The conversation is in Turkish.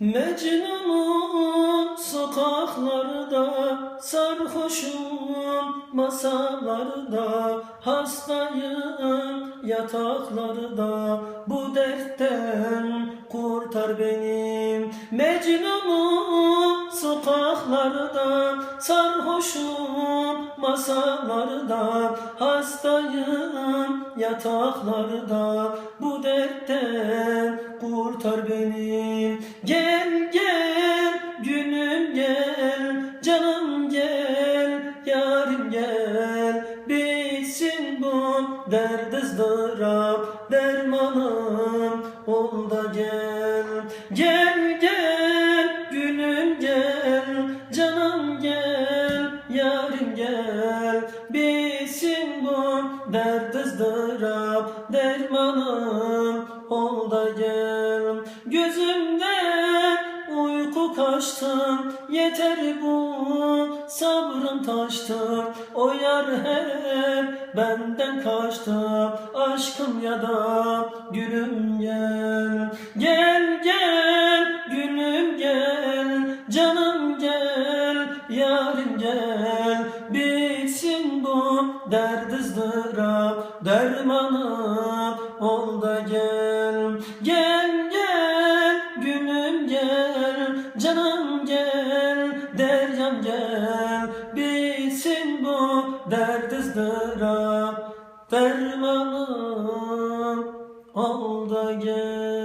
Mecnun'un sokaklarda Sarhoşum masalarda Hastayım yataklarda Bu dertten kurtar beni Mecnun'un sokaklarda Sarhoşum masalarda Hastayım yataklarda Bu dertten kurtar beni Gel gel günüm gel Canım gel yarim gel. Bitsin bu derd ızdırap Dermanım ol da gel. Gel gel günüm gel Canım gel yarim gel. Bitsin bu derd ızdırap Dermanım ol da gel Gözümden uyku kaçtı Yeter bu sabrım taştı. O yar hep benden kaçtı Aşkım ya da gülüm gel. Gel gel gülüm gel Canım gel yarim gel. Bitsin bu derd ızdırap Dermanım ol da Gel. Gel Canım gel deryam gel. Bitsin bu derd ızdırap. Dermanım ol da gel